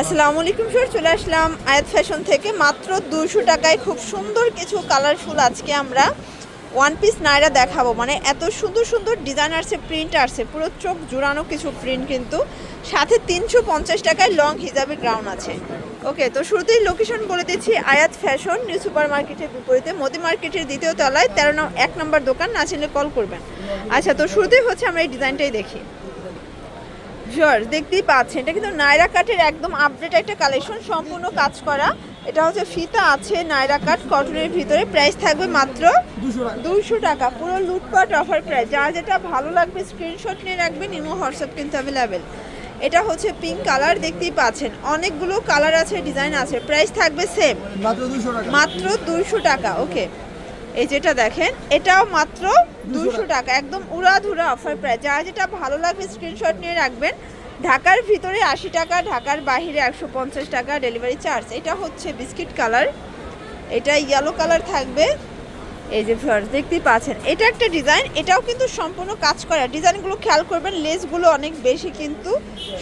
আসসালামু আলাইকুম স্যার চলে আসলাম আয়াত ফ্যাশন থেকে। মাত্র দুশো টাকায় খুব সুন্দর কিছু কালারফুল আজকে আমরা ওয়ান পিস নাইরা দেখাবো। মানে এত সুন্দর সুন্দর ডিজাইন আসছে প্রিন্ট আসছে, পুরো চোখ জোড়ানো কিছু প্রিন্ট কিন্তু। সাথে তিনশো পঞ্চাশ টাকায় লং হিজাবে গ্রাউন্ড আছে। ওকে তো শুরুতেই লোকেশন বলে দিচ্ছি, আয়াত ফ্যাশন নিউ সুপার মার্কেটের বিপরীতে, মোদি মার্কেটের দ্বিতীয় তলায়, তেরো এক নম্বর দোকান, না চিনলে কল করবেন। আচ্ছা তো শুরুতেই হচ্ছে আমরা এই ডিজাইনটাই দেখি। ভিউয়ার্স দেখতেই পাচ্ছেন। এটা কিন্তু নায়রা কাটের একদম আপডেট একটা কালেকশন সম্পূর্ণ কাজ করা। এটা হচ্ছে ফিতা আছে নায়রা কাট কটনের ভিতরে। প্রাইস থাকবে মাত্র দুশো টাকা। পুরো লুটপাট অফার প্রাইস যার যেটা ভালো লাগবে স্ক্রিনশট নিয়ে রাখবেন ইমো হোয়াটসঅ্যাপ কিন্তু অ্যাভেলেবেল এটা হচ্ছে পিঙ্ক কালার দেখতেই পাচ্ছেন। অনেকগুলো কালার আছে ডিজাইন আছে। প্রাইস থাকবে সেম মাত্র দুশো মাত্র দুইশো টাকা ওকে এই যেটা দেখেন এটাও মাত্র দুশো টাকা। একদম উড়াধুরা অফার প্রাইস যা যেটা ভালো লাগবে স্ক্রিনশট নিয়ে রাখবেন ঢাকার ভিতরে আশি টাকা ঢাকার বাইরে একশো পঞ্চাশ টাকা ডেলিভারি চার্জ এটা হচ্ছে বিস্কিট কালার এটা ইয়েলো কালার থাকবে। এই যে ফ্লাওয়ার্স দেখতেই পাচ্ছেন এটা একটা ডিজাইন এটাও কিন্তু সম্পূর্ণ কাজ করা। ডিজাইনগুলো খেয়াল করবেন লেসগুলো অনেক বেশি কিন্তু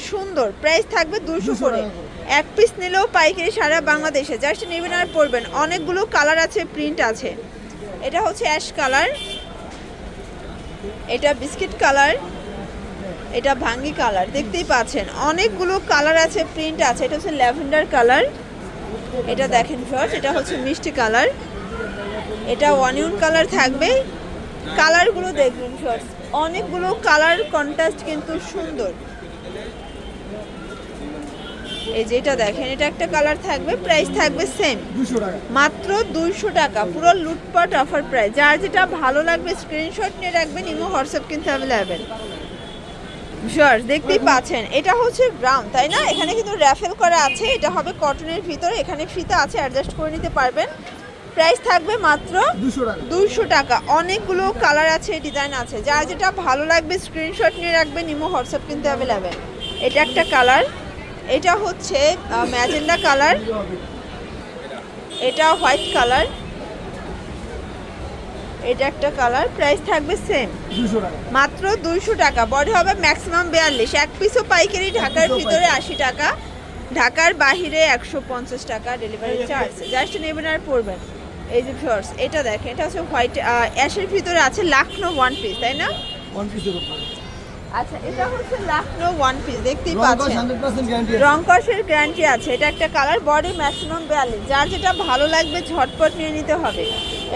সুন্দর। প্রাইস থাকবে দুশো 200 করে। এক পিস নিলেও পাইকারি সারা বাংলাদেশে জাস্ট নেবেন আর পরবেন। অনেকগুলো কালার আছে প্রিন্ট আছে। এটা হচ্ছে অ্যাশ কালার। এটা বিস্কিট কালার, এটা ভাঙ্গি কালার, দেখতেই পাচ্ছেন। অনেকগুলো কালার আছে, প্রিন্ট আছে। এটা হচ্ছে ল্যাভেন্ডার কালার। এটা দেখেন ফার্স্ট এটা হচ্ছে মিষ্টি কালার। এটা অনিয়ন কালার থাকবে। কালারগুলো দেখবেন ফার্স্ট অনেকগুলো কালার কন্ট্রাস্ট কিন্তু সুন্দর। এই যেটা দেখেন এটা একটা কালার থাকবে প্রাইস থাকবে সেম মাত্র দুইশো টাকা পুরো লুটপাট অফার প্রাইস যার যেটা ভালো লাগবে স্ক্রিনশট নিয়ে রাখবেন ইমো হোয়াটসঅ্যাপ কিন্তু অ্যাভেলেবেল শিওর দেখতেই পাচ্ছেন এটা হচ্ছে গ্রাম তাই না? এখানে কিন্তু র্যাফেল করা আছে এটা হবে কটনের ভিতরে এখানে ফিতা আছে অ্যাডজাস্ট করে নিতে পারবেন। প্রাইস থাকবে মাত্র দুশো টাকা। অনেকগুলো কালার আছে ডিজাইন আছে। যার যেটা ভালো লাগবে স্ক্রিনশট নিয়ে রাখবেন ইমো হোয়াটসঅ্যাপ কিন্তু অ্যাভেলেবেল এটা একটা কালার এটা হচ্ছে ম্যাজেন্ডা কালার। এটা হোয়াইট কালার। এটা একটা কালার। প্রাইস থাকবে সেম। মাত্র দুইশো টাকা। বডি হবে ম্যাক্সিমাম বিয়াল্লিশ। এক পিসও পাইকারি ঢাকার ভিতরে আশি টাকা। ঢাকার বাহিরে একশো পঞ্চাশ টাকা ডেলিভারি চার্জ। জাস্ট নেবেন আর পড়বেন এই যে ফিওর্স এটা দেখেন এটা হচ্ছে হোয়াইট অ্যাশের ভিতরে আছে লাখনো ওয়ান পিস তাই না? ওয়ান পিসের আচ্ছা এটা হচ্ছে লাখনো ওয়ান পিস দেখতেই পাচ্ছেন। পার্সেন্ট গ্যারান্টি আছে। এটা একটা কালার বডি ম্যাক্সিমাম বিয়াল্লিশ যার যেটা ভালো লাগবে ঝটপট নিয়ে নিতে হবে।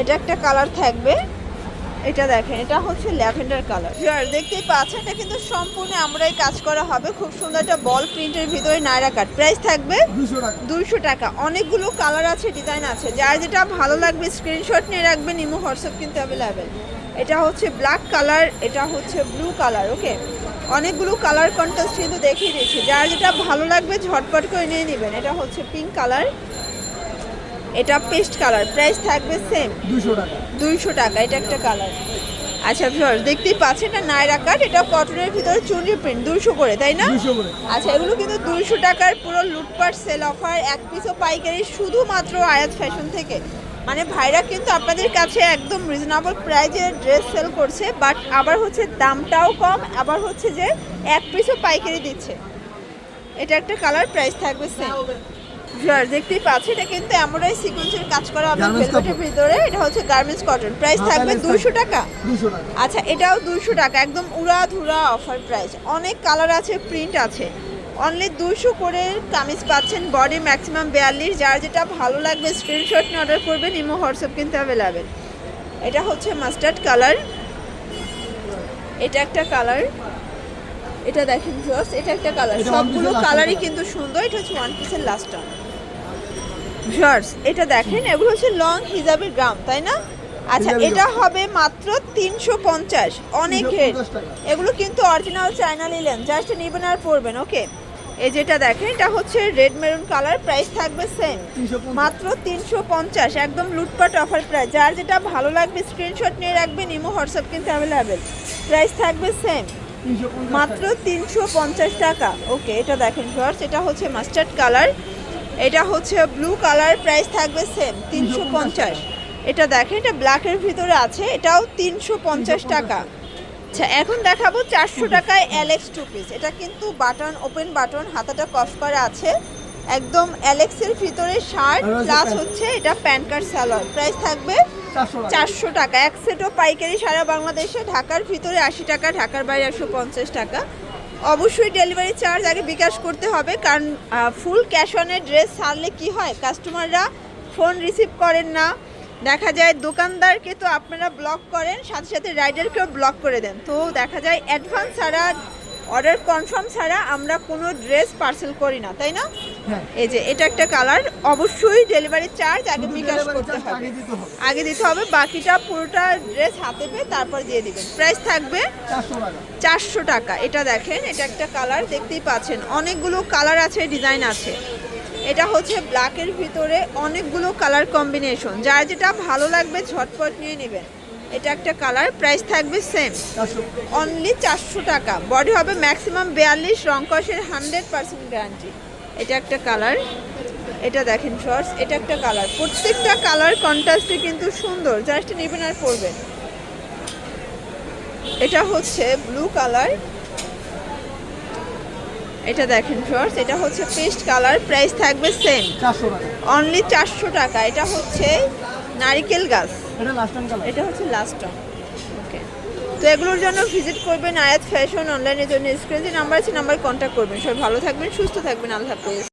এটা একটা কালার থাকবে। এটা দেখেন এটা হচ্ছে ল্যাভেন্ডার কালার শিওর দেখতেই পাচ্ছেন এটা কিন্তু সম্পূর্ণ আমরাই কাজ করা হবে। খুব সুন্দর একটা বল প্রিন্টের ভিতরে নায়রা কাট প্রাইস থাকবে দুইশো টাকা। অনেকগুলো কালার আছে ডিজাইন আছে। যার যেটা ভালো লাগবে স্ক্রিনশট নিয়ে রাখবেন ইমো হোয়াটসঅ্যাপ কিন্তু অ্যাভেলেবেল এটা হচ্ছে ব্ল্যাক কালার এটা হচ্ছে ব্লু কালার ওকে অনেকগুলো কালার কন্ট্রাস্ট কিন্তু দেখিয়ে দিয়েছি। যার যেটা ভালো লাগবে ঝটপট করে নিয়ে নেবেন। এটা হচ্ছে পিঙ্ক কালার এটা পেস্ট কালার প্রাইস থাকবে সেম দুশো টাকা। দুইশো টাকা এটা একটা কালার আচ্ছা ভিউয়ার্স দেখতেই পাচ্ছেন এটা নায়রা কাট এটা কটনের ভিতরে চুনরি প্রিন্ট দুইশো করে তাই না? আচ্ছা এগুলো কিন্তু দুইশো টাকার পুরো লুটপাট সেল অফার এক পিসও পাইকারি শুধুমাত্র আয়াত ফ্যাশন থেকে। মানে ভাইরা কিন্তু আপনাদের কাছে একদম রিজনেবল প্রাইজে ড্রেস সেল করছে বাট আবার হচ্ছে দামটাও কম আবার হচ্ছে যে এক পিসও পাইকারি দিচ্ছে। এটা একটা কালার প্রাইস থাকবে সেম ভিউয়ার দেখতেই পাচ্ছি এটা কিন্তু এমনই সিকোয়েন্সের কাজ করা হবে ভেলভেটের ভিতরে এটা হচ্ছে গার্মেন্টস কটন প্রাইস থাকবে দুশো টাকা। আচ্ছা এটাও দুশো টাকা একদম উড়া ধুরা অফার প্রাইস অনেক কালার আছে প্রিন্ট আছে। অনলি দুশো করে কামিজ পাচ্ছেন বডি ম্যাক্সিমাম বিয়াল্লিশ। যার যেটা ভালো লাগবে স্ক্রিনশট নিয়ে অর্ডার করবেন ইমো হোয়াটসঅ্যাপ কিন্তু অ্যাভেলেবেল এটা হচ্ছে মাস্টার্ড কালার এটা একটা কালার এটা দেখেন ফ্রস এটা একটা কালার সবগুলো কালারই কিন্তু সুন্দর এটা হচ্ছে ওয়ান পিসের লাস্ট ভিউয়ার্স এটা দেখেন এগুলো হচ্ছে লং হিজাবের গ্রাম তাই না? আচ্ছা এটা হবে মাত্র তিনশো পঞ্চাশ অনেক ঘের 350 টাকা। এগুলো কিন্তু অরিজিনাল চায়না নিলেন জাস্ট নেবেন আর পরবেন ওকে এই যেটা দেখেন এটা হচ্ছে রেড মেরুন কালার প্রাইস থাকবে সেম মাত্র তিনশো পঞ্চাশ একদম লুটপাট অফার প্রাইস যার যেটা ভালো লাগবে স্ক্রিনশট নিয়ে রাখবেন ইমো হোয়াটসঅ্যাপ কিন্তু অ্যাভেলেবেল প্রাইস থাকবে সেম মাত্র তিনশো পঞ্চাশ টাকা। ওকে এটা দেখেন ফার্স্ট এটা হচ্ছে মাস্টার্ড কালার এটা হচ্ছে ব্লু কালার প্রাইস থাকবে সেম তিনশো পঞ্চাশ। এটা দেখেন এটা ব্ল্যাকের ভিতরে আছে এটাও তিনশো পঞ্চাশ টাকা। আচ্ছা এখন দেখাবো চারশো টাকায় অ্যালেক্স টু পিস এটা কিন্তু বাটন ওপেন বাটন হাতাটা কফ করা আছে। একদম অ্যালেক্সের ভিতরে শার্ট প্লাস হচ্ছে এটা প্যান্ট কার্ড সালোয়ার প্রাইস থাকবে চারশো টাকা। চারশো টাকা। এক সেটও পাইকারি সারা বাংলাদেশে। ঢাকার ভিতরে আশি টাকা ঢাকার বাইরে একশো পঞ্চাশ টাকা। অবশ্যই ডেলিভারি চার্জ আগে বিকাশ করতে হবে কারণ ফুল ক্যাশ অনের ড্রেস ছাড়লে কি হয়? কাস্টমাররা ফোন রিসিভ করেন না। দেখা যায় দোকানদারকে তো আপনারা ব্লক করেন সাথে সাথে রাইডারকেও ব্লক করে দেন। তো দেখা যায় অ্যাডভান্স ছাড়া অর্ডার কনফার্ম ছাড়া আমরা কোনো ড্রেস পার্সেল করি না তাই না? হ্যাঁ। এই যে এটা একটা কালার অবশ্যই ডেলিভারি চার্জ আগে বিকাশ করতে হবে। আগে দিতে হবে। আগে দিতে হবে বাকিটা পুরোটা ড্রেস হাতে পেয়ে তারপর দিয়ে দিবেন। প্রাইস থাকবে চারশো টাকা। এটা দেখেন এটা একটা কালার দেখতেই পাচ্ছেন। অনেকগুলো কালার আছে ডিজাইন আছে। এটা হচ্ছে ব্ল্যাকের ভিতরে অনেকগুলো কালার কম্বিনেশন যার যেটা ভালো লাগবে ঝটপট নিয়ে নেবেন। এটা একটা কালার প্রাইস থাকবে সেম অনলি চারশো টাকা। বডি হবে ম্যাক্সিমাম বিয়াল্লিশ রংকসের হান্ড্রেড পার্সেন্ট গ্যারান্টি এটা একটা কালার এটা দেখেন শর্টস এটা একটা কালার প্রত্যেকটা কালার কন্ট্রাস্টে কিন্তু সুন্দর। জাস্ট নেবেন আর পরবেন। এটা হচ্ছে ব্লু কালার এটা দেখেন ফ্রেন্ডস এটা হচ্ছে পেস্ট কালার প্রাইস থাকবে সেম অনলি চারশো টাকা এটা হচ্ছে নারিকেল গাছ। এটা লাস্ট টাইম কালার এটা হচ্ছে লাস্ট টাইম ওকে তো এগুলোর জন্য ভিজিট করবেন আয়াত ফ্যাশন অনলাইনের জন্য। স্ক্রিনে যে নাম্বার আছে নাম্বার কন্ট্যাক্ট করবেন। সবাই ভালো থাকবেন সুস্থ থাকবেন আল্লাহ হাফেজ।